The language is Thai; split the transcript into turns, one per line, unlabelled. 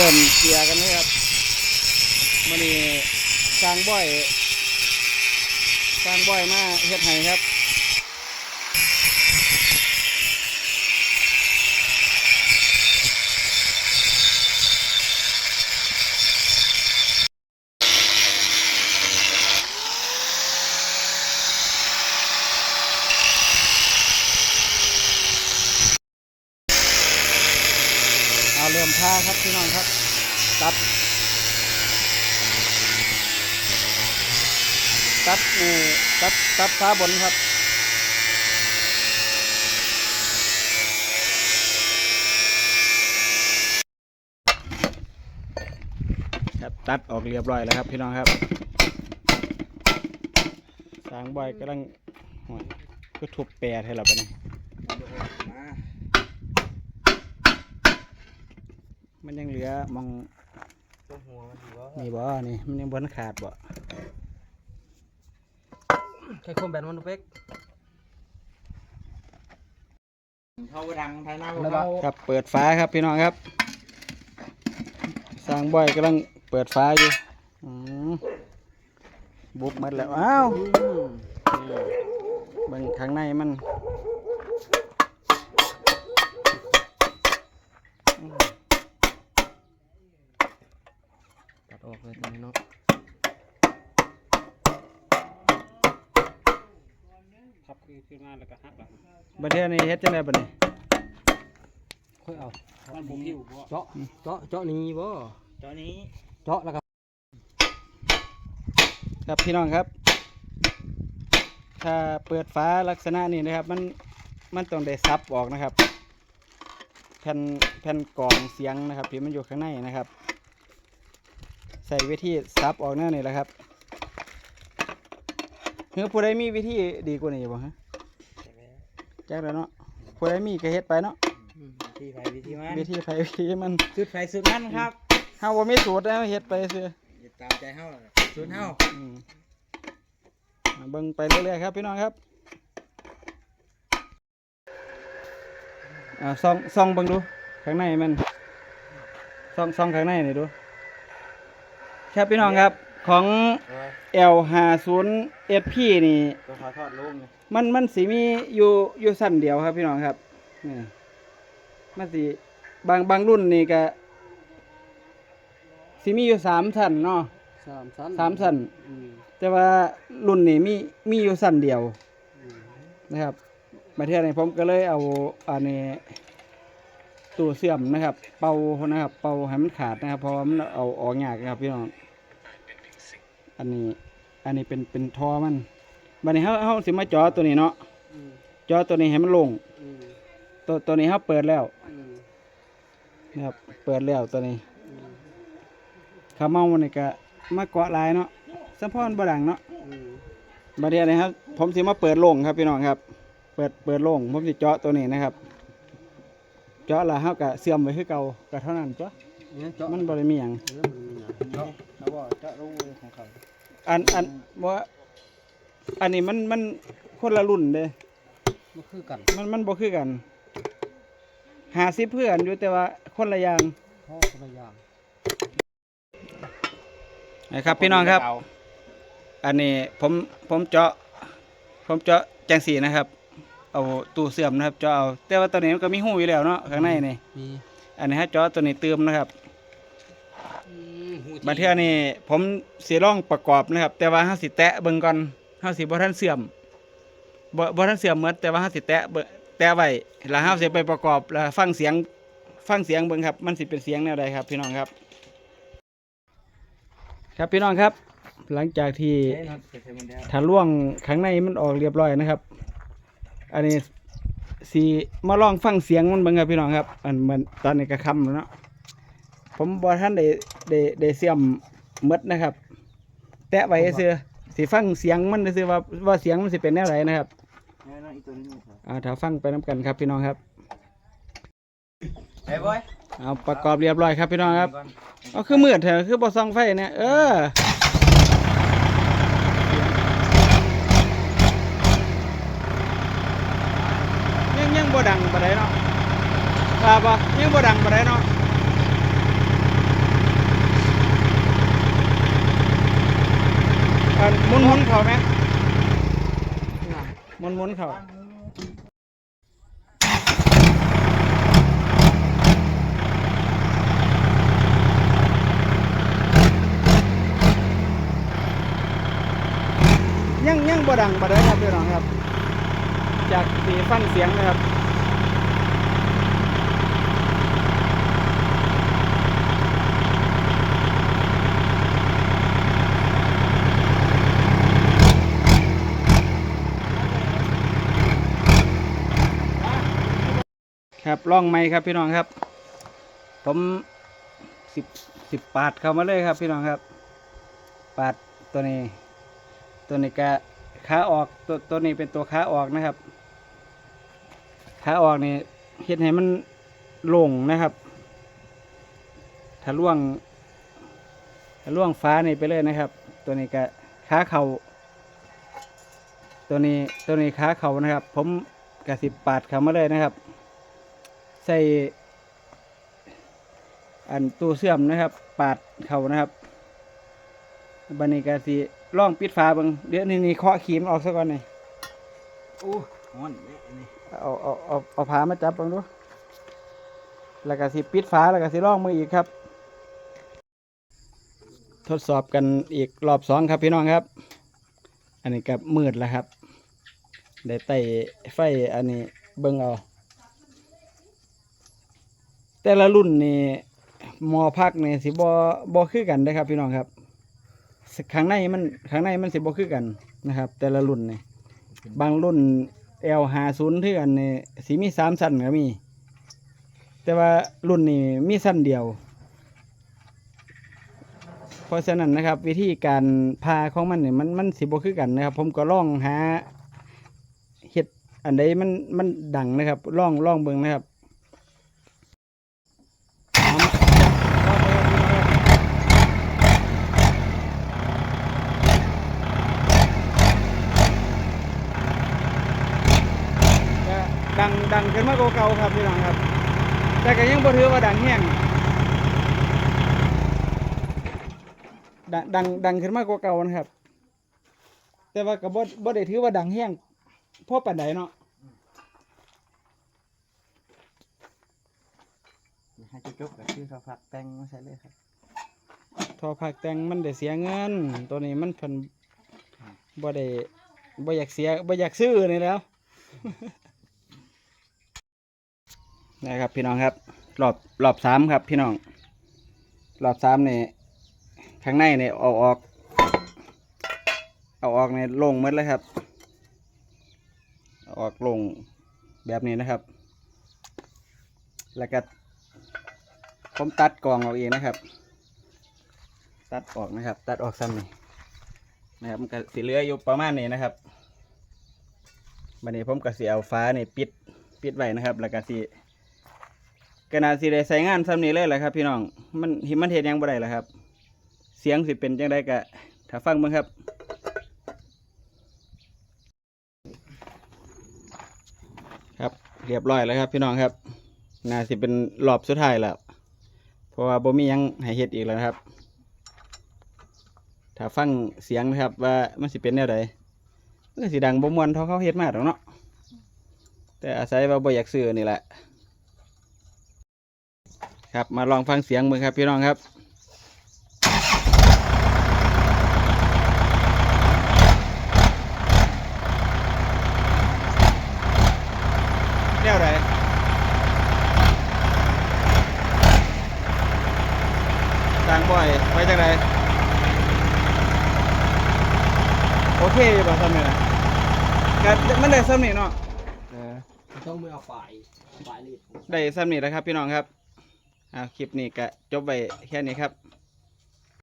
เริ่มเกียร์กันนะครับมันนี่สร้างบ่อยสร้างบ่อยมากเฮ็ดไห้ครับ ตัดงูตัดตัดฟ้าบนครับครับตัดออกเรียบร้อยแล้วครับพี่น้องครับสางใบอยกำลังหอยก็ทุบแปรให้เราไปนี่มันยังเหลือมอง
นี่
บ่นี่มันยังบนขาดบ่
ใครคมแบนมันเป็กเข้าดังทางหน้าเขา
ครับเปิดฟ้าครับพี่น้องครับ สร้างบ่อยกำลังเปิดฟ้าอยู่บุกมาแล้ว อ้าวบิ่งข้างในมัน
ตัดออกเลยตรงนี้เนาะ
คือ
บัดเทอนี้เฮ็ดจังไดบัดนี้
ค่อยเอา
มันบ่ผิวบ่
เจาะเจาะเจาะนี้บ่
จาะนี้
เจาะแล้วก็
ครับพี่น้องครับ ถ้าเปิดฝาลักษณะนี้นะครับ มันมันต้องได้ซับออกนะครับ แผ่นแผ่นกล่องเสียงนะครับที่มันอยู่ข้างในนะครับ ใส่วิธีซับออกหน้านนี่แหละครับ เฮ้ยผู้ใดมีวิธีดีกว่านี้บ่ฮะแจ้งแล้วเนาะผู้ใดมีก็เฮ็ดไปเนาะ
วิธีไฟวิธีมัน
วิธีไฟวิธีมัน
สุดไฟสุดมันครับ
เฮาบ่มีสูตรแล้วเฮ็ดไปซื่อ
ตามใจเฮาสูตรเฮา
เบิ่งไปเรื่อยๆครับพี่น้องครับอ่าซองซองบังดูข้างในมันซองซองข้างในนี่ดูครับพี่น้องครับ ของ L 5 0 SP นี่
ตัอดลงนี่
มันมันสีมีอยู่อยู่สั้นเดียวครับพี่น้องครับนี่มันสีบางบางรุ่นนี่ก็สีมีอยู่สามสั้นเนาะ
สามสั้น
สามสั้นแต่ว่ารุ่นนี่มีมีอยู่สั้นเดียวนะครับ มาเที่ยวนผมก็เลยเอาอันนี้ตัวเสื่อมนะครับ เป่านะครับ เป่าให้มันขาดนะครับเพราะว่ามันเอาออกยากนะครับพี่น้อง อันนี้ อันนี้เป็นเป็นทอมันบัดนี้เขาเฮาสิมาจอตัวนี้เนาะจอตัวนี้ให้มันลง ตัวตัวนี้เขาเปิดแล้วนะครับ เปิดแล้วตัวนี้ขาเมาวันนี้ก็มาเกาะลายเนาะสะพอนบดังเนาะบันนี้นะครับ ผมสิมาเปิดลงครับพี่น้องครับ เปิดเปิดลงผมสิจาะตัวนี้นะครับจาะแล้วเขาก็เสื่อมไปคือเก่าก็เท่านั้นจ้ะมันบริด้มีหยัง
ของเขา
อันอันว่าอันนี้มันมันคนละรุ่นเย
มันคือกัน
มันมันบ่คือกันหาซิเพื่อนอยู่แต่ว่าคนละอย่าง
พ่อคนละอย่าง
นะครับพี่น้องครับ อันนี้ผมผมเจาะ ผมเจาะแจงสีนะครับ เอาตู้เสื่อมนะครับ เจาะเอาแต่ว่าตัวนี้มันก็มีหูอยู่แล้วเนาะข้างในนี่อันนี้ฮะเจาะตัวนี้เติมนะครับ
มา
เทื่อนี่ผมเสิลองประกอบนะครับ แต่ว่าห้าสิแตะเบิ่งก่อนห้าสิบ่ท่านเสื่อมบ่บ่ท่านเสื่อมเหมือนแต่ว่าห้าสิแตะเบิ่งแตะไว้แล้วห้าสิไปประกอบแล้วฟังเสียงฟังเสียงเบิ่งครับ มันสิเป็นเสียงแนวใดครับ พี่น้องครับ ครับพี่น้องครับ หลังจากที่ถ้าล่วงข้างในมันออกเรียบร้อยนะครับ อันนี้สีมาลองฟังเสียงมันเบิ่งครับพี่น้องครับ อันมันตอนในกระคำแล้วเนาะ ผมบอท่านได้ได้ได้เสียมหมดนะครับ แตะไว้เสือสิฟังเสียงมันเสือว่าว่าเสียงมันสิเป็นแน่ไร
นะครับ
อ่าถ้าฟังไปน้ำกันครับพี่น้องครับ
ไอ้บอย
เอาประกอบเรียบร้อยครับพี่น้องครับเอาคือมืดเถอะคือบอซองไฟเนี่ยเออยังยังบ่ดังปะได้เนาะครับบ่ยังบ่ดังปะ
ได้เนาะ เขา
ไหม
เนี่ย
หมุนหมุนเขายังยังบ่ดังบ่ได้ครับพี่น้องครับ จากสีฟังเสียงนะครับ ครับล่องไม้ครับพี่น้องครับ ผมสิบสิบปาดเข้ามาเลยครับพี่น้องครับ ปาดตัวนี้ ตัวนี้ก็ขาออกตัวตัวนี้เป็นตัวขาออกนะครับขาออกนี่เฮ็ดให้มันลงนะครับถ้าล่วงถ้าล่วงฟ้านี่ไปเลยนะครับ ตัวนี้ก็ขาเข่าตัวนี้ตัวนี้ขาเข่านะครับ ผมกระสิบปาดเข้ามาเลยนะครับ ใส่ อันตู้เสื่อมนะครับ ปาดเขานะครับบันนี้กาสีล่องปิดฝาเบังเดี๋ยวนี่นี่เคาะขีมนออกซะก่อนนี่
โอ้ฮ้อนเด้อันนี้
เอาเอาเอาเอาผามาจับเบังดูแล้วก็สิปิดฝาแล้วก็สิล่องมืออีกครับ ทดสอบกันอีกรอบสองครับพี่น้องครับ อันนี้กับมืดแล้วครับได้ไต่ไฟอันนี้เบิ่งเอา แต่ละรุ่นนี่มอพักนี่สิบ่บ่คือกันนะครับ พี่น้องครับข้างในมันข้างในมันสิบ่คือกันนะครับ แต่ละรุ่นนี่บางรุ่น L หาศูนย์ที่กันนี่สิมีสามสั้นก็มี แต่ว่ารุ่นนี้มีสั้นเดียว เพราะฉะนั้นนะครับ วิธีการพาของมันเนี่ยมันมันสิบ่คือกันนะครับ ผมก็ลองหาเฮ็ดอันใดมันมันดังนะครับลองลองเบิ่งนะครับ ก็ดังดังขึ้นมา กกว่าเก่าครับพี่น้องครับ แต่ก็ยังบ่ถือว่าดังแห้งดังดังดังขึ้นมากกว่าเก่านะครับ แต่ว่าก็บ่บ่ได้ถือว่าดังแห้งพอปานใดเนาะ
ให้จุ๊บๆกับชื่อเขาพักแต่งมาใช้เลยครับ
ทอผักแต่งมันได้เสียเงิน ตัวนี้มันเพิ่นบ่ได้บ่อยากเสียบ่อยากซื้อนี่แหล้ว นะครับพี่น้องครับรอบรอบสามครับพี่น้องรอบสามนี่ข้างในนี่เอาออก เอาออกในลงหมดเลยครับอออกลงแบบนี้นะครับ แล้วก็ผมตัดกล่องเอาเองนะครับ ตัดออกนะครับ ตัดออกซ้ำนี่นะครับมันก็สีเหลืออยู่ประมาณนี้นะครับวันนี้ผมก็สีเอาฟ้านี่ปิดปิดไว้นะครับ แล้วก็สี กนาดสีได้ใส่งานซ้ำนี้เลยแหละครับ พี่น้องมันหิมันเห็นยังบ่ได้ละครับ เสียงสิเป็นจังไดกะถ้าฟังเบิ่งครับครับเรียบร้อยแล้วครับ พี่น้องครับน่าสิเป็นรอบสุดท้ายแล้วเพราะว่าบ่มียังให้เฮ็ดอีกแล้วครับ ถ้าฟังเสียงนะครับว่ามันสิเป็นแนวใดมันก็สิดังบ่มวนเท่าเขาเฮ็ดมาดอกเนาะแต่อาศัยว่าบ่อยากซื้อนี่แหละ ครับมาลองฟังเสียงมือครับพี่น้องครับแนวใดดังบ่อยไปจากไหนโอเคอยู่ป่ะซ้ำนี่นะก็มันได้ซ้ำนี่เนาะเออ
ต้องไม่เอาปลายปลายลีด
ได้ซ้ำนี่แล้วครับพี่น้องครับ อ่าคลิปนี้ก็จบไปแค่นี้ครับ